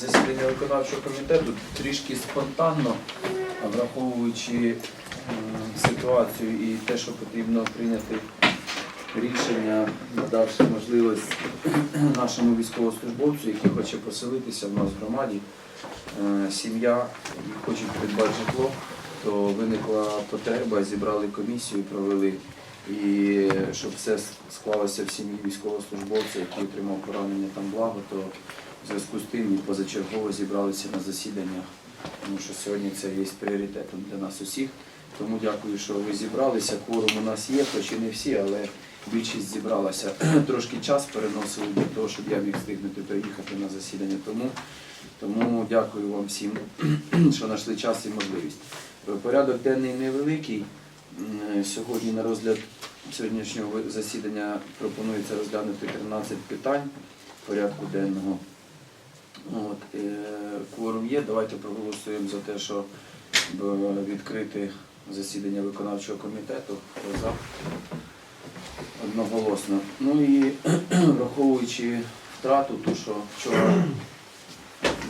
засідання виконавчого комітету трішки спонтанно, враховуючи е, ситуацію і те, що потрібно прийняти рішення, надавши можливість нашому військовослужбовцю, який хоче поселитися в нас в громаді, е, сім'я і хочуть придбати житло, то виникла потреба, зібрали комісію, провели. І щоб все склалося в сім'ї військовослужбовця, який отримав поранення там благо, то в зв'язку з тим і позачергово зібралися на засіданнях, тому що сьогодні це є пріоритетом для нас усіх. Тому дякую, що ви зібралися. Кворум у нас є, хоч і не всі, але більшість зібралася. Трошки час переносили для того, щоб я міг встигнути приїхати на засідання. Тому, тому дякую вам всім, що знайшли час і можливість. Порядок денний невеликий. Сьогодні на розгляд сьогоднішнього засідання пропонується розглянути 13 питань порядку денного. От, е, кворум є. Давайте проголосуємо за те, щоб е, відкрити засідання виконавчого комітету. За? Одноголосно. Ну і враховуючи втрату, ту, що вчора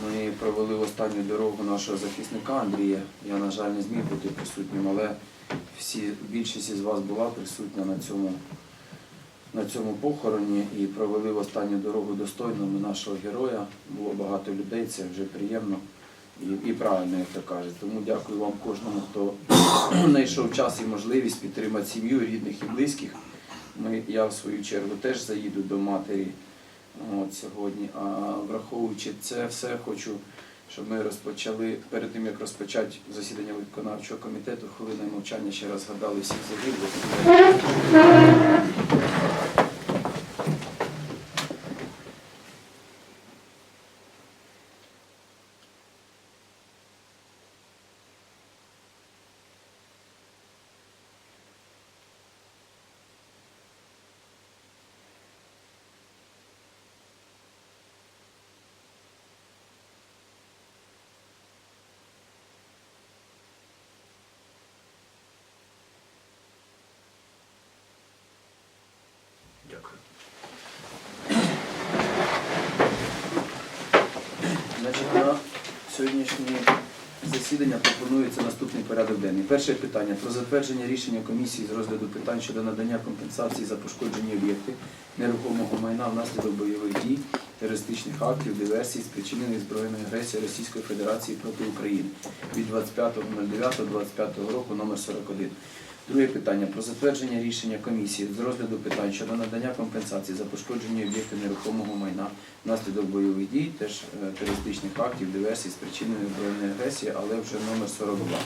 ми провели останню дорогу нашого захисника Андрія. Я, на жаль, не зміг бути присутнім, але всі, більшість із вас була присутня на цьому, на цьому похороні і провели в останню дорогу достойно ми нашого героя. Було багато людей, це вже приємно і, і правильно, як то кажуть. Тому дякую вам кожному, хто знайшов час і можливість підтримати сім'ю, рідних і близьких. Ми, я в свою чергу теж заїду до матері от, сьогодні. А враховуючи це все, хочу, щоб ми розпочали перед тим, як розпочати засідання виконавчого комітету, хвилиною мовчання ще раз згадали всіх загиблих. Thank you. Сьогоднішнє засідання пропонується наступний порядок денний. Перше питання про затвердження рішення комісії з розгляду питань щодо надання компенсації за пошкоджені об'єкти нерухомого майна внаслідок бойових дій, терористичних актів, диверсій, спричинених збройною агресією Російської Федерації проти України від 25.09.25 року номер 41. Друге питання про затвердження рішення комісії з розгляду питань щодо надання компенсації за пошкоджені об'єкти нерухомого майна внаслідок бойових дій, теж е, терористичних актів, диверсій, спричиненої збройної агресії, але вже номер 42.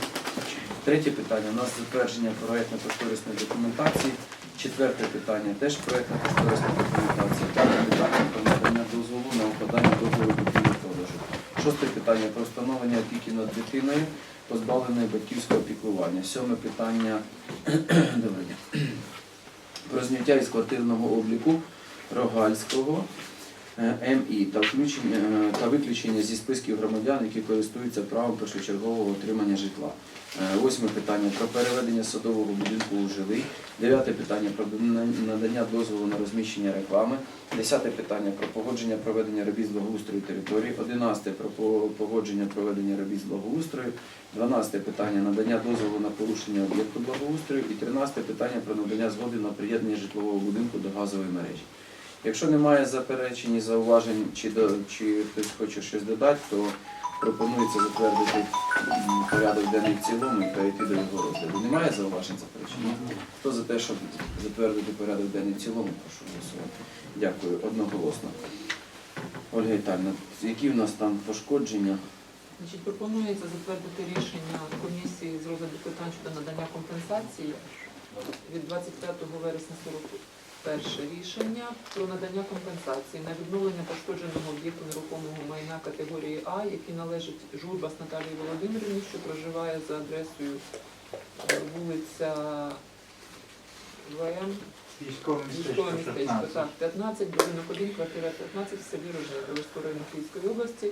Третє питання у нас затвердження проєктно-кошторисної документації. Четверте питання теж проєктно-кошторисна документація. П'яте питання про надання дозволу на укладання договору купівлі-продажу. Шосте питання про встановлення опіки над дитиною, позбавленою батьківського опікування. Сьоме питання. Про зняття із квартирного обліку Рогальського МІ та е, та виключення зі списків громадян, які користуються правом першочергового отримання житла. Е, Восьме питання про переведення садового будинку у жилий. Дев'яте питання про надання дозволу на розміщення реклами. Десяте питання про погодження проведення робіт з благоустрою території. Одинадцяте про погодження проведення робіт з благоустрою. Дванадцяте питання надання дозволу на порушення об'єкту благоустрою. І тринадцяте питання про надання згоди на приєднання житлового будинку до газової мережі. Якщо немає заперечень і зауважень, чи, до, чи хтось хоче щось додати, то пропонується затвердити порядок денний в цілому і перейти до його розгляду. Немає зауважень заперечень? Хто за те, щоб затвердити порядок денний в цілому, прошу голосувати. Дякую. Одноголосно. Ольга Вітальівна, які в нас там пошкодження? Значить, пропонується затвердити рішення комісії з розгляду питань щодо надання компенсації від 25 вересня 41 рішення про надання компенсації на відновлення пошкодженого об'єкту нерухомого майна категорії А, який належить Журбас Наталії Володимирівні, що проживає за адресою е, вулиця ВМ, Військове містечко містечко, 15. так, 15, будинок 1, квартира 15 в селі Рожне, Київського району Київської області,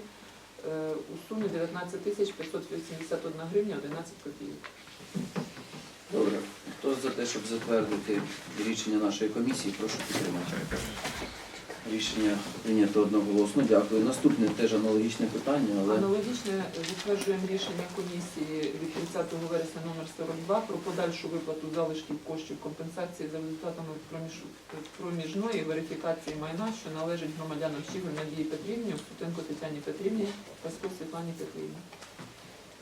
е, у сумі 19 тисяч 581 гривня 11 копійок. Добре. Хто за те, щоб затвердити рішення нашої комісії, прошу підтримати. Рішення прийнято одноголосно. Дякую. Наступне теж аналогічне питання, але Аналогічне затверджуємо рішення комісії від 30 вересня номер 42 про подальшу виплату залишків коштів компенсації за результатами проміж- проміжної верифікації майна, що належить громадянам Щігуль Надії Петрівні, Сутенко Тетяні Петрівні, Пасько Світлані Петрівні.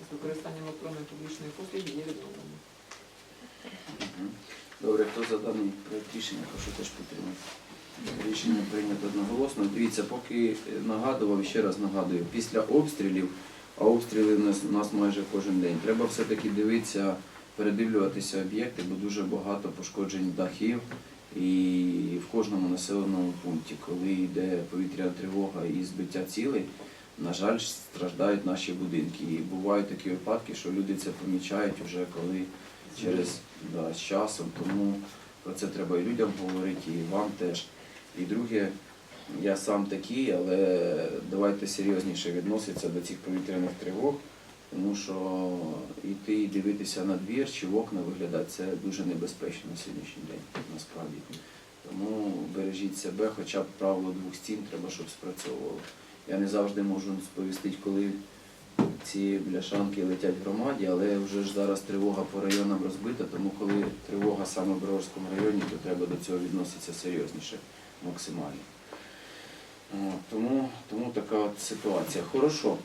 З використанням електронної публічної послуги є відновлено. Добре, хто за даний проект рішення, прошу теж підтримати. Рішення прийнято одноголосно. Дивіться, поки е, нагадував, ще раз нагадую, після обстрілів, а обстріли у нас, у нас майже кожен день, треба все-таки дивитися, передивлюватися об'єкти, бо дуже багато пошкоджень дахів. І в кожному населеному пункті, коли йде повітряна тривога і збиття цілей, на жаль, страждають наші будинки. І бувають такі випадки, що люди це помічають вже коли через да, з часом. Тому про це треба і людям говорити, і вам теж. І друге, я сам такий, але давайте серйозніше відноситися до цих повітряних тривог, тому що йти і дивитися на двір чи в окна виглядати це дуже небезпечно на сьогоднішній день, насправді. Тому бережіть себе, хоча б правило двох стін треба, щоб спрацьовувало. Я не завжди можу сповістити, коли ці бляшанки летять в громаді, але вже ж зараз тривога по районам розбита, тому коли тривога саме в Броварському районі, то треба до цього відноситися серйозніше, максимально. Тому, тому така от ситуація. Хорошо.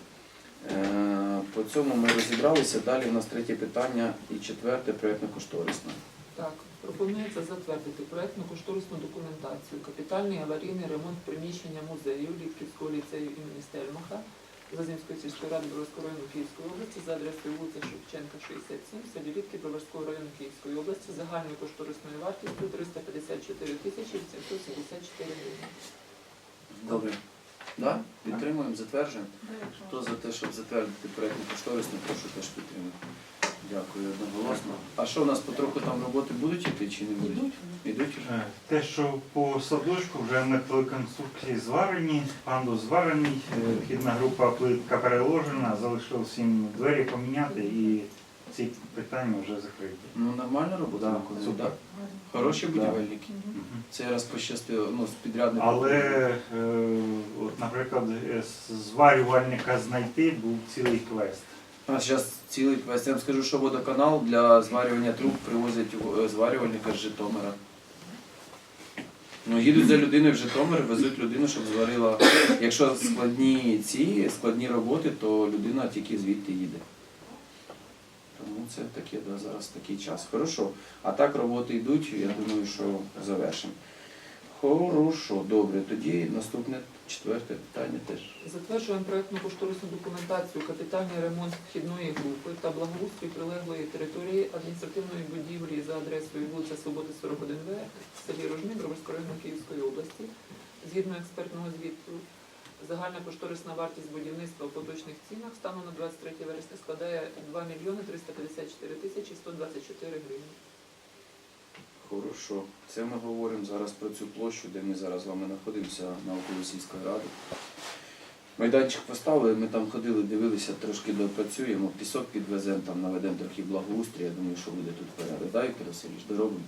Е, По цьому ми розібралися. Далі у нас третє питання і четверте проєктно-кошторисне. Так, пропонується затвердити проектну кошторисну документацію, капітальний аварійний ремонт приміщення музею Літківського ліцею імені Стельмаха Зазимської сільської ради Броварського району Київської області за адресою вулиця Шевченка, 67, в селі Літки Броварського району Київської області загальною кошторисною вартістю 354 тисячі 874 гривень. Добре. Да? Підтримуємо, затверджуємо. Хто за те, щоб затвердити проєктну кошторисну, прошу теж підтримати. Дякую одноголосно. А що у нас потроху там роботи будуть іти чи не будуть? Ідуть вже? Е, Те, що по садочку вже металоконструкції зварені, пандус зварений, е, вхідна група плитка переложена, залишилось їм двері поміняти і ці питання вже закриті. Ну нормально робота Да, супер. так? Хороші будівельники. Це раз пощастило, ну, з підрядником. Але, е, от, наприклад, е, з- зварювальника знайти був цілий квест. А зараз цілий квест. Я вам скажу, що водоканал для зварювання труб привозять е, зварювальника з Житомира. Ну, їдуть за людиною в Житомир, везуть людину, щоб зварила. Якщо складні ці складні роботи, то людина тільки звідти їде. Тому це таке, да, зараз такий час. Хорошо. А так роботи йдуть, я думаю, що завершимо. Хорошо, добре. Тоді наступне четверте питання теж. Затверджуємо проектну кошторисну документацію, капітальний ремонт вхідної групи та благоустрій прилеглої території адміністративної будівлі за адресою вулиця Свободи 41В в селі Рожни Броварського району Київської області. Згідно експертного звіту, загальна кошторисна вартість будівництва в поточних цінах станом на 23 вересня складає 2 мільйони 354 тисячі 124 гривні. Хорошо. Це ми говоримо зараз про цю площу, де ми зараз з вами знаходимося навколо сільської ради. Майданчик поставили, ми там ходили, дивилися, трошки допрацюємо, пісок підвеземо, там наведемо трохи благоустрій, я думаю, що буде тут. Да, Васильович, доробимо?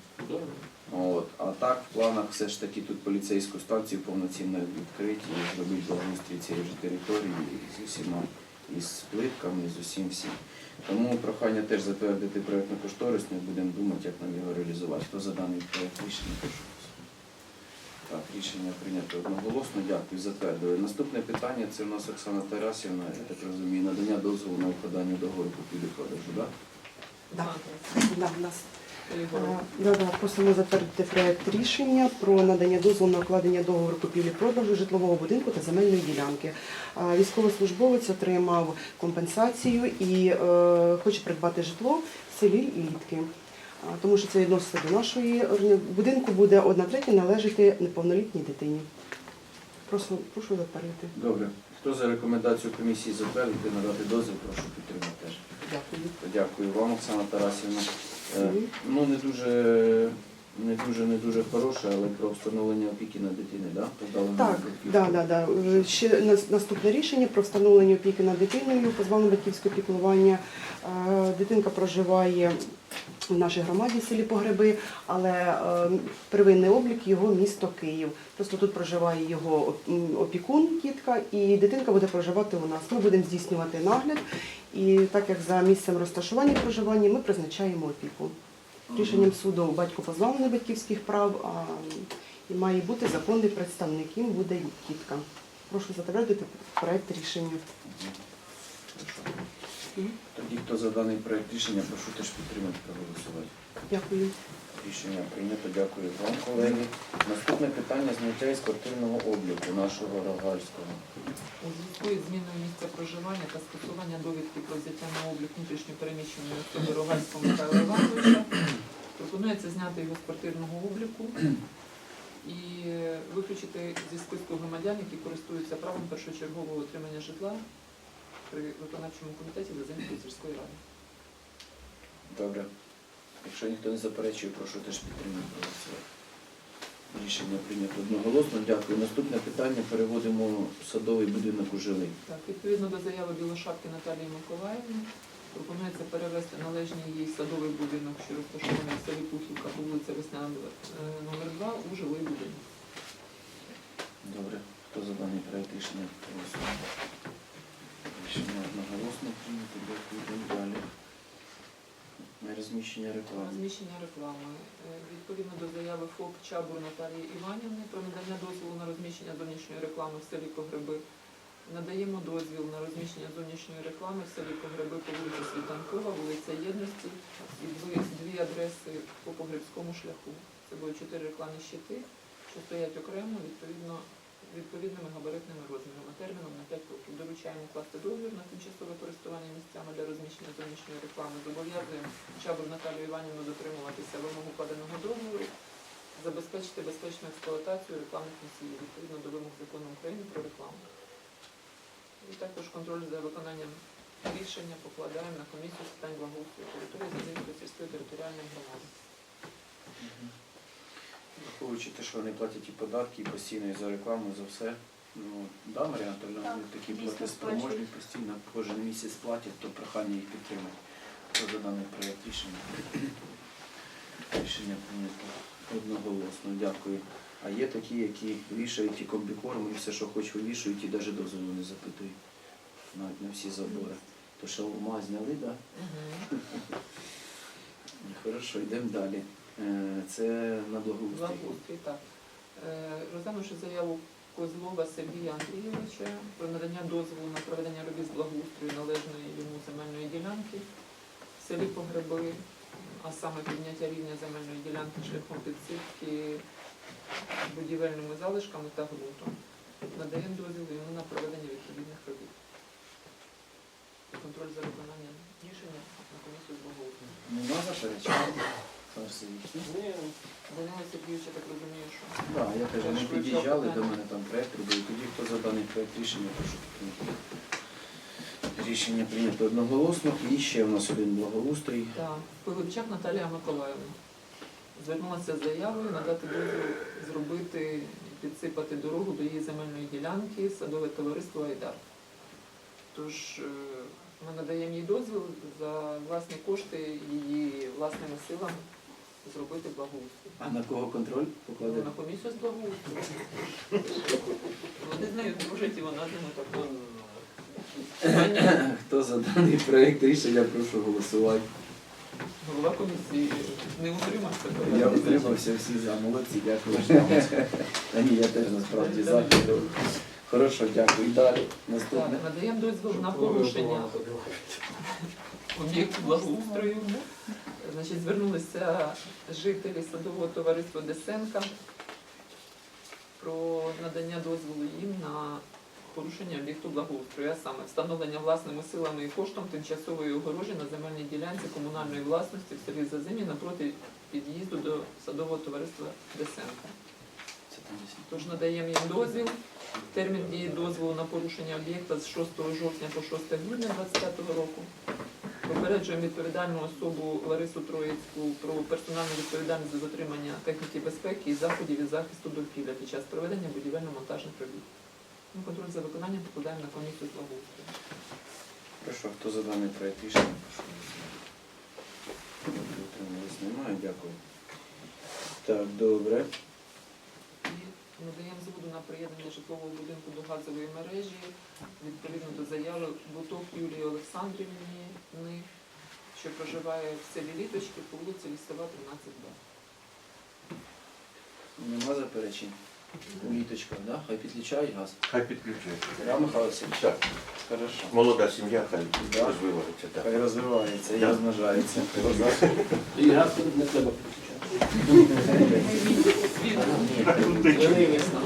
От. А так, в планах все ж таки тут поліцейську станцію повноцінно відкрити і зробити благоустрій цієї ж території з усіма, і з плитками, і з усім всім. Тому прохання теж затвердити проєктну кошторисну і будемо думати, як нам його реалізувати. Хто за даний проєкт рішення. Так, рішення прийнято одноголосно. Дякую, затвердили. Наступне питання це у нас Оксана Тарасівна, я так розумію, надання дозволу на укладання договору купівлі-продажу, так? Да. Да, в нас да, да, просимо затвердити проект рішення про надання дозволу на укладення договору купівлі-продажу житлового будинку та земельної ділянки. А, Військовослужбовець отримав компенсацію і е, хоче придбати житло в селі Літки. А, Тому що це відноситься до нашої органі- будинку, буде одна третя належати неповнолітній дитині. Прошу, прошу затвердити. Добре. Хто за рекомендацію комісії затвердити, надати дозвіл, прошу підтримати теж. Дякую. Дякую вам, Оксана Тарасівна. Е. Ну, не дуже, не дуже, не дуже хороше, але про встановлення опіки на дитини, да? Так, да, да, да. Ще наступне рішення про встановлення опіки над дитиною, позбавлення батьківського піклування. Е, Дитинка проживає в нашій громаді в селі Погреби, але е, первинний облік його місто Київ. Просто тут проживає його опікун, тітка, і дитинка буде проживати у нас. Ми будемо здійснювати нагляд, і так як за місцем розташування і проживання, ми призначаємо опіку. Рішенням суду батько позбавлений батьківських прав, а і має бути законний представник, їм буде тітка. Прошу затвердити проект рішення. Тоді, хто за даний проект рішення, прошу теж підтримати проголосувати. Дякую. Рішення прийнято. Дякую вам, колеги. Наступне питання зняття із квартирного обліку нашого Рогальського. У зв'язку із зміною місця проживання та скасування довідки про взяття на облік внутрішньопереміщеної особи Рогальського Михайла Івановича пропонується зняти його з квартирного обліку і виключити зі списку громадян, які користуються правом першочергового отримання житла при виконавчому комітеті Лозинської сільської ради. Добре. Якщо ніхто не заперечує, прошу теж підтримати проголосувати. Рішення прийнято одноголосно. Дякую. Наступне питання переводимо в садовий будинок у жилий. Так, відповідно до заяви Білошапки Наталії Миколаївни, пропонується перевести належний їй садовий будинок, що розташований в селі Пухівка по вулиці Весняна е, номер 2 у жилий будинок. Добре. Хто за даний проект рішення голосує? Рішення одноголосно прийнято. Дякую. Далі. На розміщення реклами. Розміщення реклами. Е, Відповідно до заяви ФОП Чабур Наталії Іванівни про надання дозволу на розміщення зовнішньої реклами в селі Погреби. Надаємо дозвіл на розміщення зовнішньої реклами в селі Погреби по вулиці Світанкова, вулиця Єдності і дві адреси по Погребському шляху. Це були чотири рекламні щити, що стоять окремо відповідно відповідними габаритними розмірами, терміном на 5 років. Доручаємо класти договір на тимчасове користування місцями для розміщення зовнішньої реклами. Зобов'язуємо Чабур Наталію Іванівну дотримуватися вимог укладеного договору, забезпечити безпечну експлуатацію рекламних носіїв відповідно до вимог закону України про рекламу. І також контроль за виконанням рішення покладаємо на комісію з питань благоустрою території Зазимської сільської територіальної громади. Враховуючи те, що вони платять і податки, і постійно і за рекламу, за все. Ну, да, Марія Анатольовна, вони такі дійсно платоспроможні, сплачують. постійно кожен місяць платять, то прохання їх підтримати. Хто за даний проект рішення? Рішення прийнято одноголосно. Дякую. А є такі, які вішають і комбікорм, і все, що хоч вивішують, і навіть дозволу не запитують. Навіть на всі забори. То що ума зняли, так? Да? Хорошо, йдемо далі. Е, Це на благоустрій. Так. Е, Розглянувши заяву Козлова Сергія Андрійовича про надання дозволу на проведення робіт з благоустрою належної йому земельної ділянки в селі Погреби, а саме підняття рівня земельної ділянки шляхом підсипки будівельними залишками та ґрунтом. Надаємо дозвіл йому на проведення відповідних робіт. Контроль за виконанням рішення на комісію з благоустрою. Нема заперечень? Олександр Сергійович? Я так розумію, що Так, я вони під'їжджали до мене там проект робили. Тоді хто за даний проект рішення, прошу підтримати. Рішення прийнято одноголосно. І ще в нас один благоустрій. Так, Пилипчак Наталія Миколаївна звернулася з заявою надати дозвіл зробити, підсипати дорогу до її земельної ділянки садове товариство Айдар. Тож е, ми надаємо їй дозвіл за власні кошти її власними силами зробити благоустрій. А на кого контроль покладе? На комісію з благоустрою. Вони з нею дружать і вона з ними так. Хто за даний проект рішення, прошу голосувати. Голова комісії не утримався. Я утримався всі за. Молодці, дякую. А ні, я теж насправді за. Хорошо, дякую. І далі. Наступне. Надаємо дозвіл на порушення об'єкту благоустрою. Значить, звернулися жителі садового товариства Десенка про надання дозволу їм на порушення об'єкту благоустрою, а саме встановлення власними силами і коштом тимчасової огорожі на земельній ділянці комунальної власності в селі Зазимі напроти під'їзду до садового товариства Десенка. Тож надаємо їм дозвіл. Термін дії дозволу на порушення об'єкта з 6 жовтня по 6 грудня 2025 року. Попереджуємо відповідальну особу Ларису Троїцьку про персональну відповідальність за дотримання техніки безпеки і заходів із захисту довкілля під час проведення будівельно-монтажних робіт. Ну, Контроль за виконанням покладаємо на комісію благоустрою. Прошу, хто за даний проект рішення, прошу немає, дякую. Так, добре. На приєднання житлового будинку до газової мережі відповідно до заяви Буток Юлії Олександрівні, що проживає в селі Літочки по вулиці Лісова, 13Б. Нема заперечень. У літочках, да? Хай підключають газ. Хай підключається. Да, Михайло Васильович? Так, Хорошо. молода сім'я хай Да. розвивається. Так. Хай розвивається і Да. розмножається. І газ не треба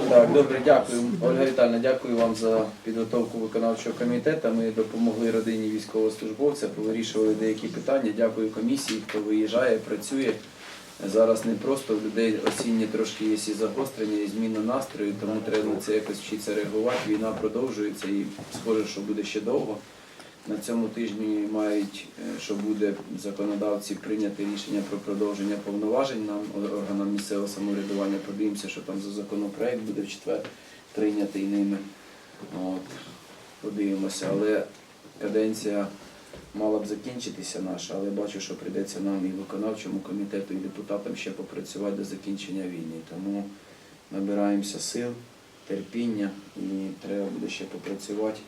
Так, добре, дякую. Ольга Вітальна, дякую вам за підготовку виконавчого комітету. Ми допомогли родині військовослужбовця, повирішували деякі питання. Дякую комісії, хто виїжджає, працює. Зараз не просто в людей осінні трошки є і загострення, і зміна настрою, тому треба на це якось вчитися реагувати. Війна продовжується і схоже, що буде ще довго. На цьому тижні мають, е, що буде законодавці прийняти рішення про продовження повноважень нам органам місцевого самоврядування. Подивимося, що там за законопроект буде в четвер прийнятий ними. От. Подивимося, але каденція мала б закінчитися наша, але бачу, що прийдеться нам і виконавчому комітету, і депутатам ще попрацювати до закінчення війни. Тому набираємося сил, терпіння і треба буде ще попрацювати,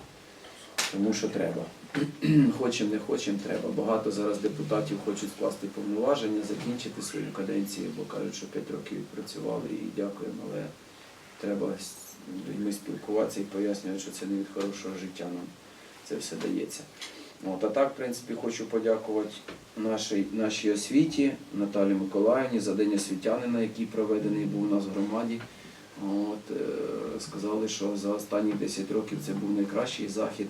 тому що треба. Хочемо, не хочемо, треба. Багато зараз депутатів хочуть скласти повноваження, закінчити свою каденцію, бо кажуть, що 5 років відпрацювали і дякуємо, але треба з людьми спілкуватися і пояснювати, що це не від хорошого життя нам це все дається. От, а так, в принципі, хочу подякувати нашій, нашій освіті Наталі Миколаївні за День освітянина, який проведений був у нас в громаді. От, е, сказали, що за останні 10 років це був найкращий захід,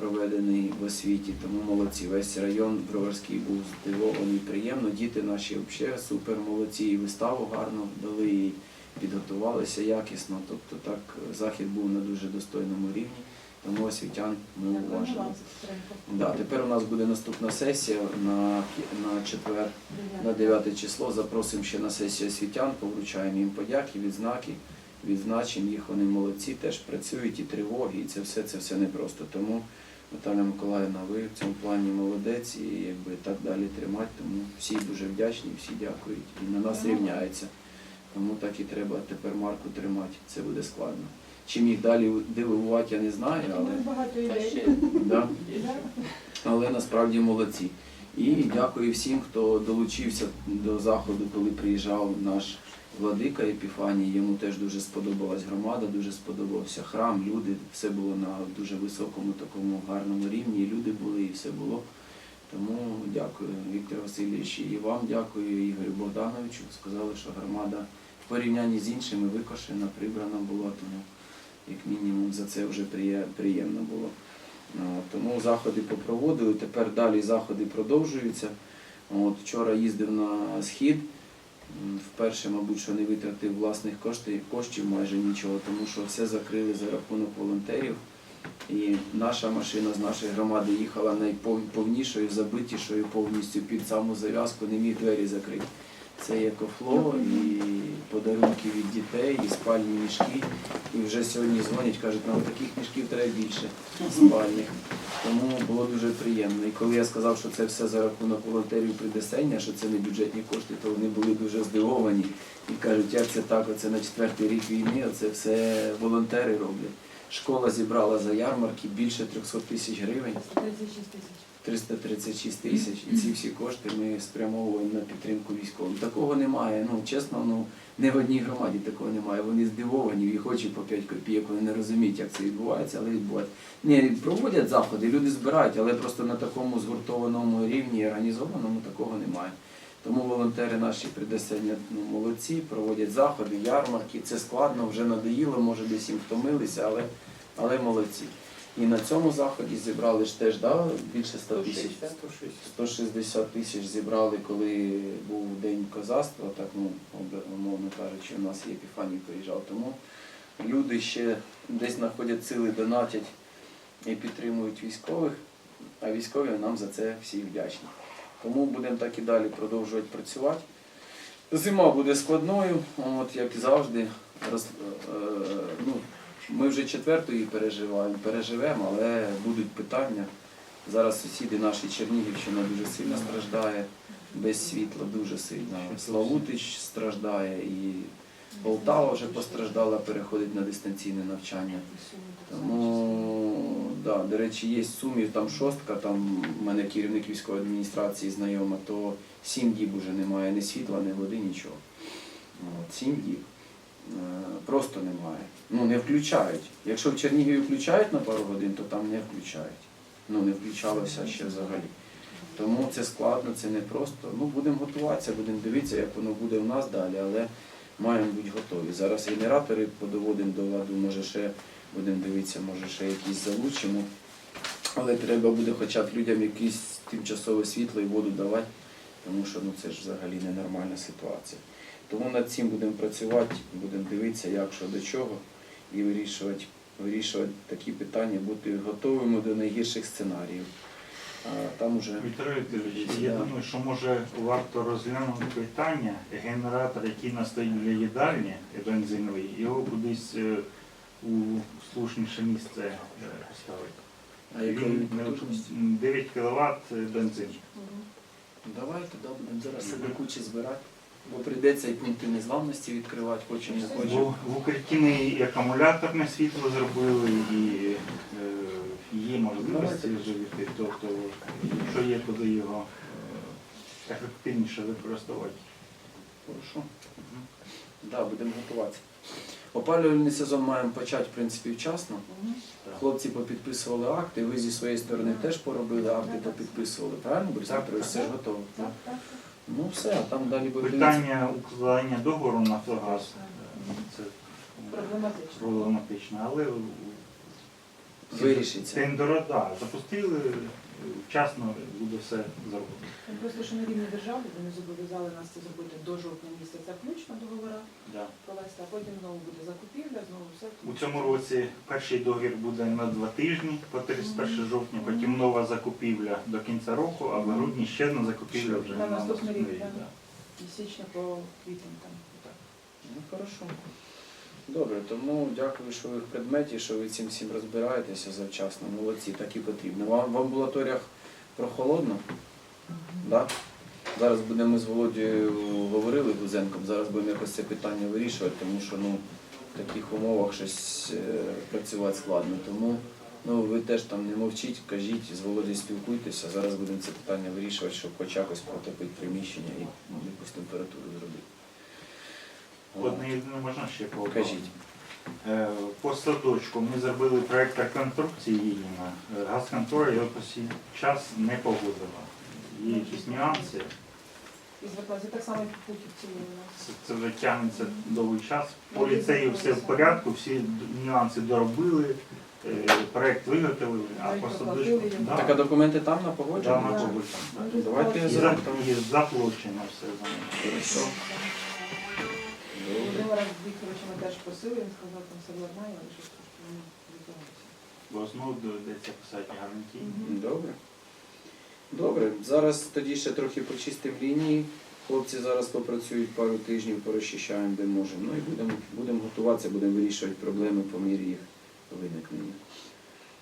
проведений в освіті. Тому молодці. Весь район Броварський був здивований, приємно. Діти наші взагалі супер молодці. І виставу гарно дали, і підготувалися якісно. Тобто так захід був на дуже достойному рівні. Тому освітян ми уважаємо. Да, тепер у нас буде наступна сесія на, на четвер, на 9 число. Запросимо ще на сесію освітян, повручаємо їм подяки, відзнаки, відзначимо їх, вони молодці, теж працюють і тривоги, і це все, це все непросто. Тому Наталя Миколаївна, ви в цьому плані молодець і якби так далі тримати. Тому всі дуже вдячні, всі дякують і на нас рівняються. Тому так і треба тепер марку тримати. Це буде складно. Чим їх далі дивувати, я не знаю, але. Багато ідей. Да. Але насправді молодці. І дякую всім, хто долучився до заходу, коли приїжджав наш владика Епіфаній. Йому теж дуже сподобалась громада, дуже сподобався храм, люди. Все було на дуже високому такому гарному рівні. Люди були, і все було. Тому дякую, Віктор Васильович, і вам дякую, Ігорю Богдановичу. Сказали, що громада в порівнянні з іншими викошена, прибрана була, тому як мінімум за це вже приємно було. Тому заходи попроводили, тепер далі заходи продовжуються. От, вчора їздив на схід, вперше, мабуть, що не витратив власних коштів, майже нічого, тому що все закрили за рахунок волонтерів. І наша машина з нашої громади їхала найповнішою, забитішою повністю під саму зав'язку, не міг двері закрити. Це є кофло і подарунки від дітей, і спальні мішки. І вже сьогодні дзвонять, кажуть, нам таких мішків треба більше спальних. Тому було дуже приємно. І коли я сказав, що це все за рахунок волонтерів Придесення, що це не бюджетні кошти, то вони були дуже здивовані і кажуть, як це так, оце на четвертий рік війни, це все волонтери роблять. Школа зібрала за ярмарки більше 300 тисяч гривень. 336 тисяч, і ці всі кошти ми спрямовуємо на підтримку військовим. Такого немає. Ну чесно, ну не в одній громаді такого немає. Вони здивовані, їх очі по 5 копійок, вони не розуміють, як це відбувається, але відбувається. Ні, проводять заходи, люди збирають, але просто на такому згуртованому рівні, організованому такого немає. Тому волонтери наші придесення ну, молодці, проводять заходи, ярмарки. Це складно, вже надоїло, може десь їм втомилися, але, але молодці. І на цьому заході зібрали ж теж да, більше 100 тисяч. 160. 160 тисяч зібрали, коли був День козацтва, так ну, умовно кажучи, у нас є Епіфаній приїжджав. Тому люди ще десь знаходять сили, донатять і підтримують військових, а військові нам за це всі вдячні. Тому будемо так і далі продовжувати працювати. Зима буде складною, от як завжди. Роз, е, ну, ми вже четверту її переживаємо, переживемо, але будуть питання. Зараз сусіди наші Чернігівщина дуже сильно страждає, без світла дуже сильно. Славутич страждає і Полтава вже постраждала, переходить на дистанційне навчання. Тому, да, до речі, є Сумів, там шостка, там в мене керівник військової адміністрації знайома, то сім діб уже немає ні світла, ні води, нічого. От, сім діб. Е, Просто немає. Ну, не включають. Якщо в Чернігові включають на пару годин, то там не включають. Ну, не включалося ще взагалі. Тому це складно, це не просто. Ну, будемо готуватися, будемо дивитися, як воно буде у нас далі, але маємо бути готові. Зараз генератори подоводимо до ладу, може ще будемо дивитися, може ще якісь залучимо. Але треба буде хоча б людям якесь тимчасове світло і воду давати, тому що ну, це ж взагалі ненормальна ситуація. Тому над цим будемо працювати, будемо дивитися, як що до чого, і вирішувати, вирішувати такі питання, бути готовими до найгірших сценаріїв. А там уже Віктор Вікторович, я думаю, що може варто розглянути питання, генератор, який на стоїть для їдальні бензиновий, його кудись е, у слушніше місце е, поставити. а Він 9 кВт бензин. Давайте да, будемо зараз себе кучі збирати. Бо прийдеться і пункти незламності відкривати, хочемо не хочемо. в ми і акумуляторне світло зробили, і е, є можливості живити. Тобто, якщо є куди його е, ефективніше використовувати. Хорошо. Да, будемо готуватися. Опалювальний сезон маємо почати, в принципі, вчасно. Хлопці попідписували акти, ви зі своєї сторони теж поробили акти, попідписували. Правильно, Борис Так, Петрович, все ж готово? Ну все, а там далі буде. Питання укладання договору Нафтогаз е, це Проблематично. проблематично, але Вирішиться. тендера, да, запустили, вчасно буде все зроблено. Просто що на рівні держави вони зобов'язали нас це зробити до жовтня місяця включно договора Да. провести, а потім знову буде закупівля, знову все. У цьому році перший договір буде на два тижні по 31 жовтня, потім нова закупівля до кінця року, а в грудні ще одна закупівля вже На наступний рік, да. З січня по квітень там. Ну хорошо. Добре, тому дякую, що ви в предметі, що ви цим всім розбираєтеся завчасно. Молодці, так і потрібно. Вам в амбулаторіях прохолодно? Да? Зараз будемо з Володією говорили Гузенком, зараз будемо якось це питання вирішувати, тому що ну, в таких умовах щось е, працювати складно. Тому ну, ви теж там не мовчіть, кажіть, з Володією спілкуйтеся. Зараз будемо це питання вирішувати, щоб хоч якось протопити приміщення і ну, якусь температуру зробити. Одне єдине можна ще по Кажіть. Е, По садочку ми зробили проєкт реконструкції Єніна. Е, Газконтора його по сей час не погодила. Є якісь нюанси. І так само, і путівці у нас. Це, це вже тягнеться довгий час. По ліцею все в порядку, всі нюанси доробили, е, проєкт виготовили, а по садочку да, Так, а документи там на да, погодження? на погодження, да. Ну, Давайте я І, за- за, і заплачено все за них. Хорошо. Добре. Володимира Вікторовича ми теж просили, він сказав, там все нормально, але щось трошки не відбувається. Бо знову доведеться писати гарантії. Добре. Добре. Зараз тоді ще трохи почистимо лінії. Хлопці зараз попрацюють пару тижнів, порозчищаємо, де можемо. Ну і будемо будемо готуватися, будемо вирішувати проблеми по мірі їх виникнення.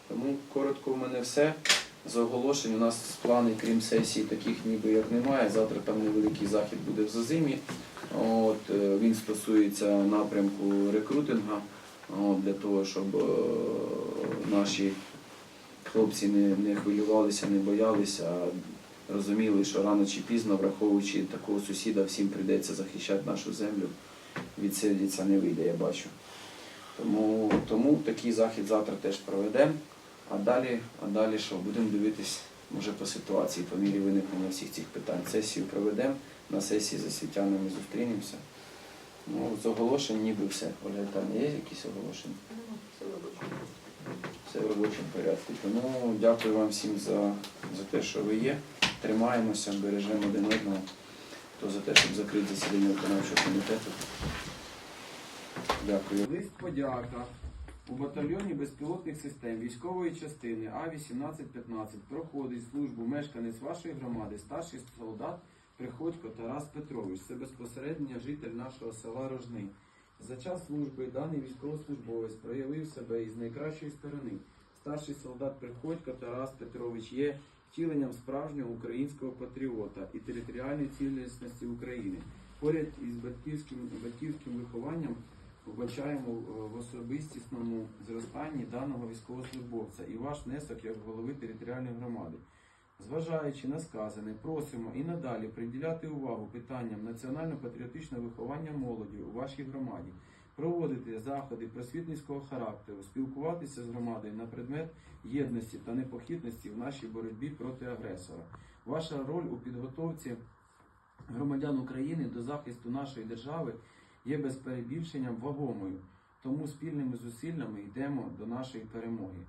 Тому коротко в мене все. З оголошень у нас плани, крім сесії, таких ніби як немає. Завтра там невеликий захід буде в Зазимі. От, е, він стосується напрямку рекрутинга для того, щоб е, наші хлопці не, не хвилювалися, не боялися, а розуміли, що рано чи пізно, враховуючи такого сусіда, всім прийдеться захищати нашу землю. Відсидіться не вийде, я бачу. Тому, тому такий захід завтра теж проведемо. А далі, а далі що? Будемо дивитись, може по ситуації, по мірі виникнення всіх цих питань. Сесію проведемо, на сесії з освітянами зустрінемося. Ну, з оголошень ніби все. Оля, там є якісь оголошення? Все в робочому порядку. Тому дякую вам всім за, за те, що ви є. Тримаємося, бережемо один одного. То за те, щоб закрити засідання виконавчого комітету. Дякую. Лист подяка у батальйоні безпілотних систем військової частини А-1815 проходить службу мешканець вашої громади, старший солдат Приходько Тарас Петрович. Це безпосередньо житель нашого села Рожни. За час служби даний військовослужбовець проявив себе із найкращої сторони. Старший солдат Приходько Тарас Петрович є втіленням справжнього українського патріота і територіальної цілісності України. Поряд із батьківським, батьківським вихованням вбачаємо е, в особистісному зростанні даного військовослужбовця і ваш внесок як голови територіальної громади. Зважаючи на сказане, просимо і надалі приділяти увагу питанням національно-патріотичного виховання молоді у вашій громаді, проводити заходи просвітницького характеру, спілкуватися з громадою на предмет єдності та непохитності в нашій боротьбі проти агресора. Ваша роль у підготовці громадян України до захисту нашої держави є без перебільшення вагомою, тому спільними зусиллями йдемо до нашої перемоги.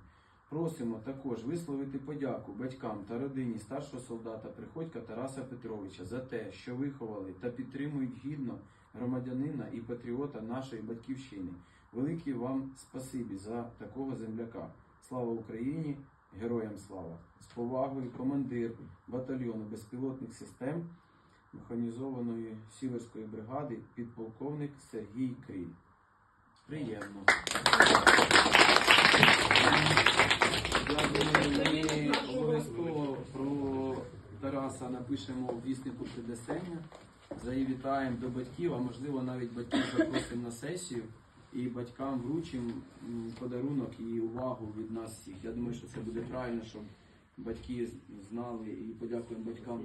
Просимо також висловити подяку батькам та родині старшого солдата Приходька Тараса Петровича за те, що виховали та підтримують гідно громадянина і патріота нашої батьківщини. Велике вам спасибі за такого земляка. Слава Україні! Героям слава! З повагою командир батальйону безпілотних систем механізованої сіверської бригади підполковник Сергій Кріль. Приємно. Ми обов'язково про Тараса напишемо в віснику Придесення, завітаємо до батьків, а можливо навіть батьків запросимо на сесію і батькам вручимо подарунок і увагу від нас всіх. Я думаю, що це буде правильно, щоб батьки знали і подякуємо батькам.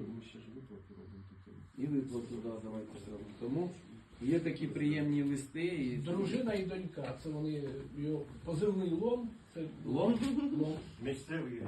І виплату, да, давайте зробимо. Тому є такі приємні листи і Дружина і донька, це вони його позивний лом. Це Лом? лом. Місцевий.